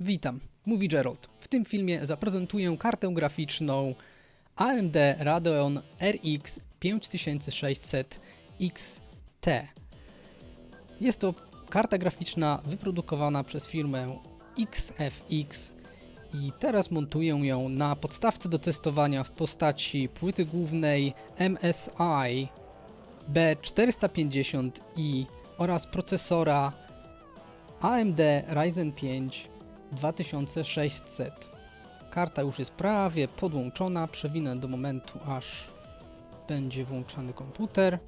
Witam, mówi Gerald. W tym filmie zaprezentuję kartę graficzną AMD Radeon RX 5600 XT. Jest to karta graficzna wyprodukowana przez firmę XFX i teraz montuję ją na podstawce do testowania w postaci płyty głównej MSI B450i oraz procesora AMD Ryzen 5 2600. Karta już jest prawie podłączona, przewinę do momentu aż będzie włączany komputer.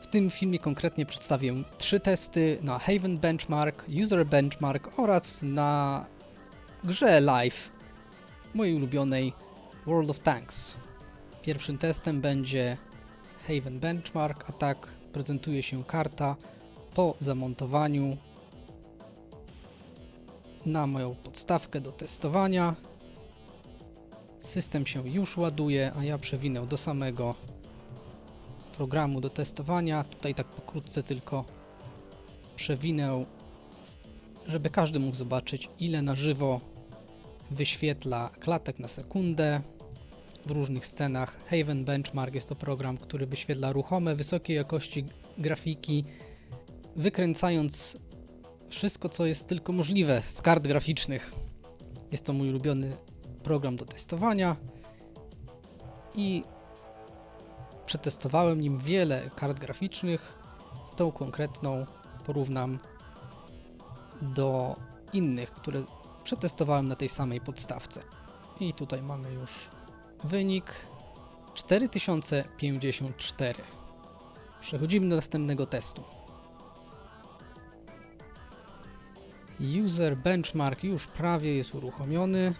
W tym filmie konkretnie przedstawię trzy testy na Haven Benchmark, User Benchmark oraz na grze live mojej ulubionej World of Tanks. Pierwszym testem będzie Haven Benchmark, a tak prezentuje się karta po zamontowaniu na moją podstawkę do testowania. System się już ładuje, a ja przewinę do samego programu do testowania. Tutaj tak pokrótce tylko przewinę, żeby każdy mógł zobaczyć ile na żywo wyświetla klatek na sekundę w różnych scenach. Haven Benchmark jest to program, który wyświetla ruchome, wysokiej jakości grafiki, wykręcając wszystko, co jest tylko możliwe z kart graficznych. Jest to mój ulubiony program do testowania i przetestowałem nim wiele kart graficznych. Tą konkretną porównam do innych, które przetestowałem na tej samej podstawce. I tutaj mamy już wynik 4054. Przechodzimy do następnego testu. User Benchmark już prawie jest uruchomiony.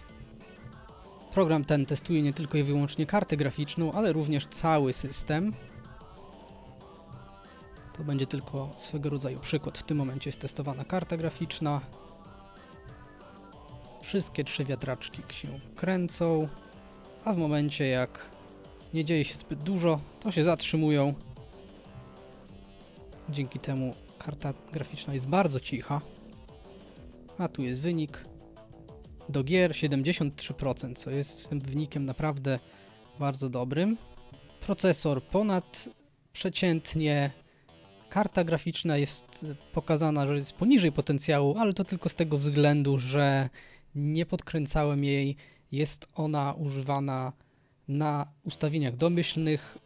Program ten testuje nie tylko i wyłącznie kartę graficzną, ale również cały system. To będzie tylko swego rodzaju przykład. W tym momencie jest testowana karta graficzna. Wszystkie trzy wiatraczki się kręcą, a w momencie jak nie dzieje się zbyt dużo, to się zatrzymują. Dzięki temu karta graficzna jest bardzo cicha. A tu jest wynik do gier 73%, co jest tym wynikiem naprawdę bardzo dobrym. Procesor ponad przeciętnie. Karta graficzna jest pokazana, że jest poniżej potencjału, ale to tylko z tego względu, że nie podkręcałem jej. Jest ona używana na ustawieniach domyślnych,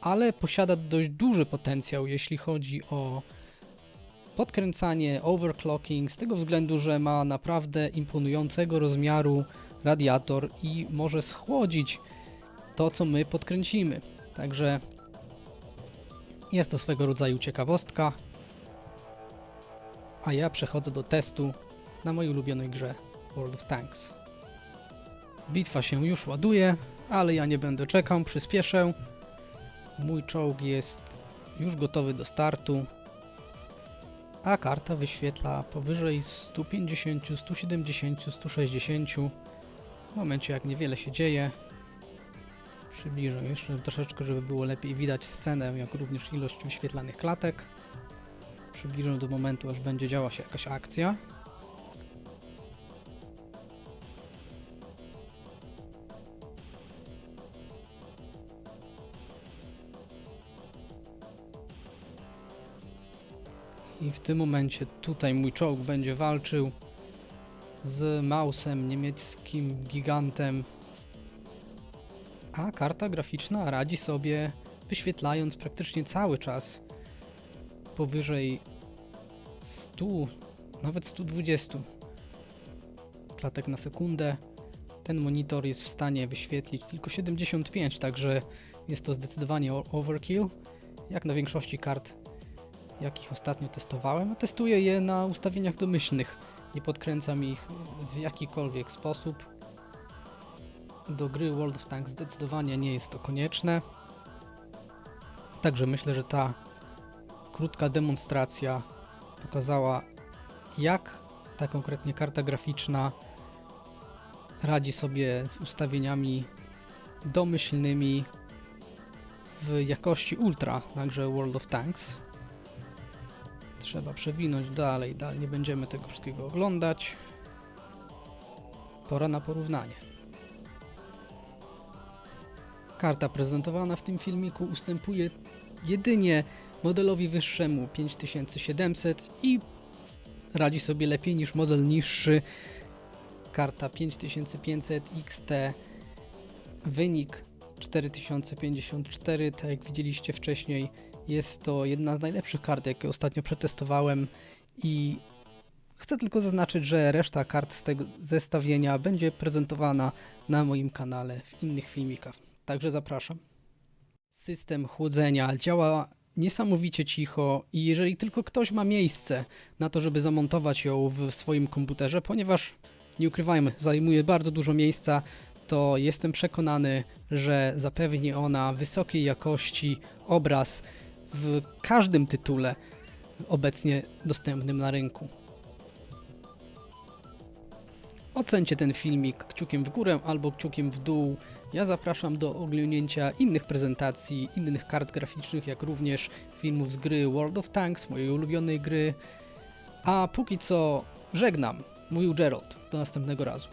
ale posiada dość duży potencjał, jeśli chodzi o podkręcanie, overclocking, z tego względu, że ma naprawdę imponującego rozmiaru radiator i może schłodzić to, co my podkręcimy. Także jest to swego rodzaju ciekawostka. A ja przechodzę do testu na mojej ulubionej grze World of Tanks. Bitwa się już ładuje, ale ja nie będę czekał, przyspieszę. Mój czołg jest już gotowy do startu a karta wyświetla powyżej 150, 170, 160 w momencie jak niewiele się dzieje. Przybliżę jeszcze troszeczkę, żeby było lepiej widać scenę, jak również ilość wyświetlanych klatek. Przybliżę do momentu, aż będzie działa się jakaś akcja. I w tym momencie tutaj mój czołg będzie walczył z Mausem, niemieckim gigantem. A karta graficzna radzi sobie wyświetlając praktycznie cały czas powyżej 100, nawet 120 klatek na sekundę. Ten monitor jest w stanie wyświetlić tylko 75, także jest to zdecydowanie overkill, jak na większości kart jakich ostatnio testowałem. Testuję je na ustawieniach domyślnych. Nie podkręcam ich w jakikolwiek sposób. Do gry World of Tanks zdecydowanie nie jest to konieczne. Także myślę, że ta krótka demonstracja pokazała, jak ta konkretnie karta graficzna radzi sobie z ustawieniami domyślnymi w jakości ultra grze World of Tanks. Trzeba przewinąć dalej, dalej. Nie będziemy tego wszystkiego oglądać. Pora na porównanie. Karta prezentowana w tym filmiku ustępuje jedynie modelowi wyższemu 5700 i radzi sobie lepiej niż model niższy karta 5500 XT wynik 4054 tak jak widzieliście wcześniej jest to jedna z najlepszych kart jakie ostatnio przetestowałem i chcę tylko zaznaczyć, że reszta kart z tego zestawienia będzie prezentowana na moim kanale w innych filmikach. Także zapraszam. System chłodzenia działa niesamowicie cicho i jeżeli tylko ktoś ma miejsce na to, żeby zamontować ją w swoim komputerze, ponieważ nie ukrywajmy, zajmuje bardzo dużo miejsca, to jestem przekonany, że zapewni ona wysokiej jakości obraz w każdym tytule obecnie dostępnym na rynku. Ocencie ten filmik kciukiem w górę albo kciukiem w dół. Ja zapraszam do oglądnięcia innych prezentacji, innych kart graficznych, jak również filmów z gry World of Tanks, mojej ulubionej gry. A póki co żegnam. Mówił Gerald. Do następnego razu.